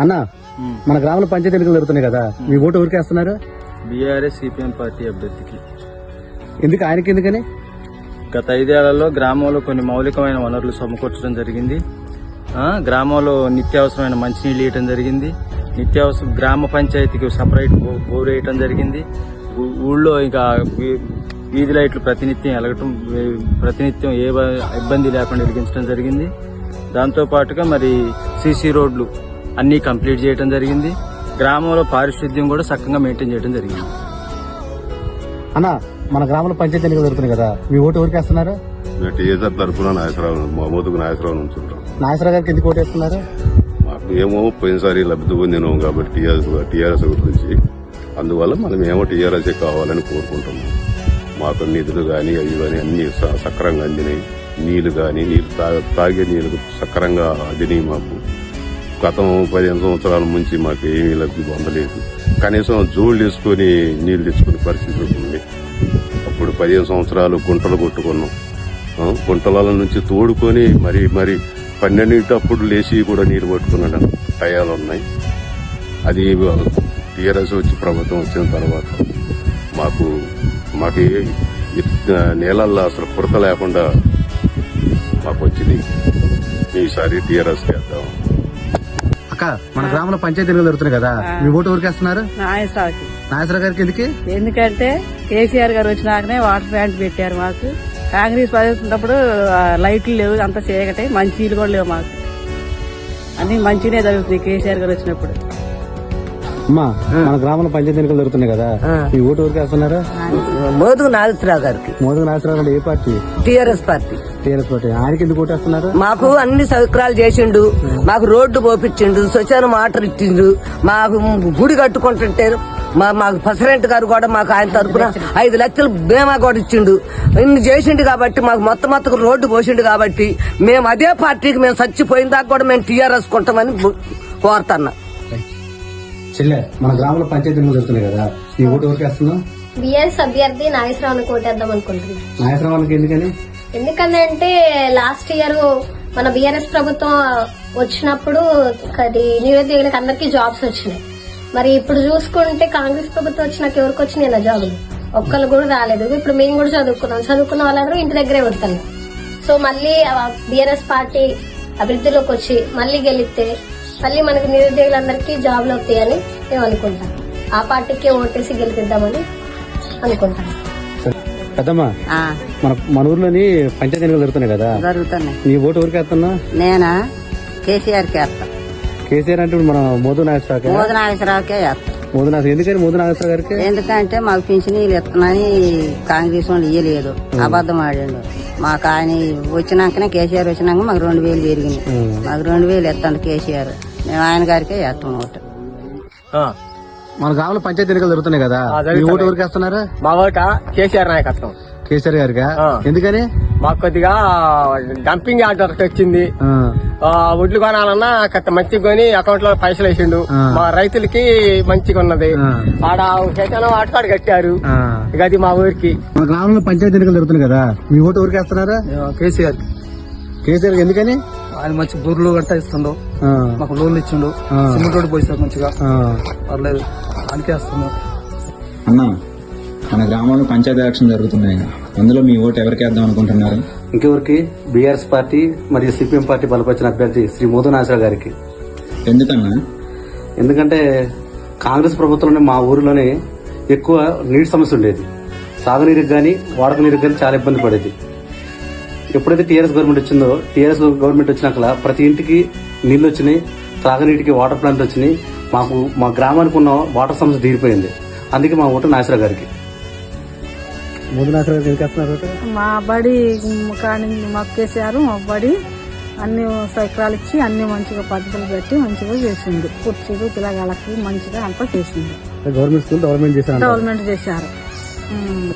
అన్న మన గ్రామంలో పంచాయతీ ఎన్నికలు జరుగుతున్నాయి కదా. మీ ఓటు ఎవరికి వేస్తున్నారు? బీఆర్ఎస్ సిపిఎం పార్టీ అభ్యర్థికి. ఎందుకు ఆయనకి ఎందుకని? గత ఐదేళ్ళలో గ్రామంలో కొన్ని మౌలికమైన వనరులు సమకూర్చడం జరిగింది. గ్రామంలో నిత్యావసరమైన మంచినీళ్ళు ఇవ్వటం జరిగింది. నిత్యావసర గ్రామ పంచాయతీకి సపరేట్ బోర్ వేయటం జరిగింది. ఊళ్ళో ఇంకా వీధి లైట్లు ప్రతినిత్యం వెలగటం వే- ప్రతినిత్యం ఏ ఇబ్బంది లేకుండా వెలిగించడం జరిగింది. దాంతో పాటుగా మరి సీసీ రోడ్లు అన్నీ కంప్లీట్ చేయడం జరిగింది. గ్రామంలో పారిశుద్ధ్యం కూడా చక్కగా మెయింటైన్ చేయడం జరిగింది. అన్న మన గ్రామంలో పంచాయతీ ఎన్నికలు జరుగుతున్నాయి కదా మీ ఓటు ఎవరికి వేస్తున్నారు? టీఎస్ఆర్ తరఫున నాగేశ్వరరావు మోదుగు నాగేశ్వరరావు నుంచి ఉంటాం. నాగేశ్వరరావు గారికి ఎందుకు ఓటు వేస్తున్నారు? మాకు ఏమో పోయినసారి లబ్ధి పొందినాం కాబట్టి టీఆర్ఎస్ టీఆర్ఎస్ గురించి అందువల్ల మనం ఏమో టీఆర్ఎస్ కావాలని కోరుకుంటున్నాం. మాకు నిధులు కానీ అవి కానీ అన్ని స- సక్రంగా అందినాయి. నీళ్ళు కానీ నీళ్ళు తా- తాగే నీళ్ళు సక్రంగా అందినాయి మాకు. గతం పదిహేను సంవత్సరాల నుంచి మాకు ఏమీ లబ్ధి పొందలేదు. కనీసం జోళ్ళు వేసుకొని నీళ్ళు తెచ్చుకునే పరిస్థితి ఉంది అప్పుడు పదిహేను సంవత్సరాలు గుంటలు కొట్టుకున్నాం. గుంటల నుంచి తోడుకొని మరి మరి పన్నెండింటప్పుడు లేచి కూడా నీరు పట్టుకున్నాడు. టయాలు ఉన్నాయి. అది టీఆర్ఎస్ వచ్చి ప్రభుత్వం వచ్చిన తర్వాత మాకు మాకు నీళ్ళల్లో నేలల్లో అసలు కొరత లేకుండా మాకు వచ్చింది. ఈసారి టీఆర్ఎస్ చేద్దాం. అక్క మన గ్రామంలో పంచాయతీ ఎన్నికలు జరుగుతున్నాయి కదా. మీ ఓటు నాయసాకి నాగేశ్వరరావు గారికి ఎందుకు? ఎందుకంటే కేసీఆర్ గారు వచ్చినాకనే వాటర్ ప్లాంట్ పెట్టారు మాకు. కాంగ్రెస్ ఆ, లైట్లు లేవు అంత చీకటి మంచి కూడా లేవు మాకు. అన్ని మంచిగానే జరుగుతుంది కేసీఆర్ గారు వచ్చినప్పుడు. అమ్మా మన గ్రామంలో పంచాయతీ ఎన్నికలు జరుగుతున్నాయి కదా మీ ఓటు ఎవరికి వేస్తున్నారు? మోదుగు నాగేశ్వరరావు గారికి. మోదీ నాగేశ్వరరావు గారు ఏ party? TRS party. TRS party. ఆయనకి ఎందుకు ఓటు వేస్తున్నారు? మాకు అన్ని సౌకర్యాలు చేసిండు మాకు రోడ్డు పోపించిండు శ్మశాన వాటర్ ఇచ్చిండు మాకు గుడి కట్టుకుంటుంటే మా మాకు ప్రెసిడెంట్ గారు కూడా మాకు ఆయన తరపున ఐదు లక్షలు బీమా కూడా ఇచ్చిండు. ఇన్ని చేసిండు కాబట్టి మాకు మొత్తం మొత్తం రోడ్డు పోసిండు కాబట్టి మేము అదే పార్టీకి మేము చచ్చిపోయిన దాకా కూడా మేము టీఆర్ఎస్ కొంటామని కోరుతున్నా. చెల్లె మన గ్రామంలో పంచాయతీ ఎన్నికలు జరుగుతున్నాయి కదా. మీ ఓటు ఎవరికి వేస్తున్నావు? బిఎస్ అభ్యర్థి నాగేశ్వరరావుని కోటేద్దాం అనుకుంటున్నాం నాగేశ్వరరావు ఎందుకని? ఎందుకంటే లాస్ట్ ఇయర్ మన బిఆర్ఎస్ ప్రభుత్వం వచ్చినప్పుడు అది నిరుద్యోగులకు అందరికీ జాబ్స్ వచ్చినాయి. మరి ఇప్పుడు చూసుకుంటే కాంగ్రెస్ ప్రభుత్వం వచ్చినాక ఎవరికి వచ్చినాయి నా జాబులు? ఒక్కళ్ళు కూడా రాలేదు. ఇప్పుడు మేము కూడా చదువుకున్నాం. చదువుకున్న వాళ్ళందరూ ఇంటి దగ్గరే ఉంటున్నాం సో మళ్ళీ బిఆర్ఎస్ పార్టీ అభివృద్ధిలోకి వచ్చి మళ్ళీ గెలిస్తే మళ్ళీ మనకి నిరుద్యోగులందరికీ జాబ్లు వస్తాయని మేము అనుకుంటాం. ఆ పార్టీకే ఓటేసి గెలిపిద్దామని అనుకుంటాం. మన మన ఊర్లోని పంచాయతీ ఎన్నికలు జరుగుతున్నాయి కదా? జరుగుతున్నాయి. నీ ఓటు ఎవరికి వేస్తున్నా? నేనా? కేసీఆర్కి వేస్తా. కేసీఆర్ అంటే ఇప్పుడు మన మోదీ నాగేశ్వరరావు మోదీ నాగేశ్వరరావుకే వేస్తా. మోదీ నాగేశ్వర ఎందుకని మోదీ నాగేశ్వర గారికి? ఎందుకంటే మాకు పింఛనీలు ఇస్తున్నాని కాంగ్రెస్ వాళ్ళు ఇయ్యలేదు. అబద్ధం ఆడాడు. మాకు ఆయన వచ్చినాకనే కేసీఆర్ వచ్చినాక మాకు రెండు వేలు పెరిగినాయి. మాకు రెండు వేలు ఇస్తాడు కేసీఆర్. మేము ఆయన గారికే వేస్తాం ఓటు. మన గ్రామంలో పంచాయతీ ఎన్నికలు జరుగుతున్నాయి కదా? మీ ఓటు ఎవరికి వేస్తున్నారు? మా ఓట? కేసీఆర్ నాయకత్వం. కేసీఆర్ గారిగా ఆ. ఎందుకని? మాకు కొద్దిగా డంపింగ్ ఆర్డర్ వచ్చింది. ఆ, ఆ, వడ్లు కొనాలన్నా కట్ట మంచిగా కొని అకౌంట్లో పైసలు వేసిండు. మా రైతులకి మంచిగా ఉన్నది. ఆడ శేషానం ఆటకాడు కట్టారు. ఇక అది మా ఊరికి. మన గ్రామంలో పంచాయతీ ఎన్నికలు జరుగుతున్నాయి కదా మీ ఓటు ఎవరికి వేస్తున్నారు? కేసీఆర్ కేసీఆర్ ఎందుకని? ఆయన మంచి బుర్రలు గట్ట ఇస్తుండు. మాకు లోన్లు ఇచ్చిండు. సిమెంట్ రోడ్డు పోయిస్తారు మంచిగా. పర్లేదు అందుకే వస్తున్నాం. అన్న మన గ్రామంలో పంచాయతీ ఎలక్షన్ జరుగుతున్నాయి. అందులో మీ ఓటు ఎవరికి వేద్దాం అనుకుంటున్నారు? ఇంకెవరికి? బీఆర్ఎస్ పార్టీ మరియు సిపిఎం పార్టీ బలపరిచిన అభ్యర్థి శ్రీ మోదీ నాగేశ్వర గారికి. ఎందుకన్నా? ఎందుకంటే కాంగ్రెస్ ప్రభుత్వంలోనే మా ఊరిలోనే ఎక్కువ నీటి సమస్య ఉండేది. సాగునీరుకి కానీ వాడక నీరుకి కానీ చాలా ఇబ్బంది పడేది. ఎప్పుడైతే టీఆర్ఎస్ గవర్నమెంట్ వచ్చిందో టీఆర్ఎస్ గవర్నమెంట్ వచ్చినాక ప్రతి ఇంటికి నీళ్ళు వచ్చినాయి తాగునీటికి వాటర్ ప్లాంట్ వచ్చినాయి. మాకు మా గ్రామానికి ఉన్న వాటర్ సమస్య తీరిపోయింది. అందుకే మా ఓటు నాగేశ్వర గారికి. మా బడి కానీ మాకు కేసీఆర్ మా బడి అన్ని సౌకర్యాలు ఇచ్చి అన్ని మంచిగా పద్ధతులు పెట్టి మంచిగా చేసిండు. కుర్చీలు పిల్లగాళ్ళకి మంచిగా అంతా చేసిండు. గవర్నమెంట్ స్కూల్ డెవలప్మెంట్ చేశారు డెవలప్మెంట్ చేశారు. ఉమ్.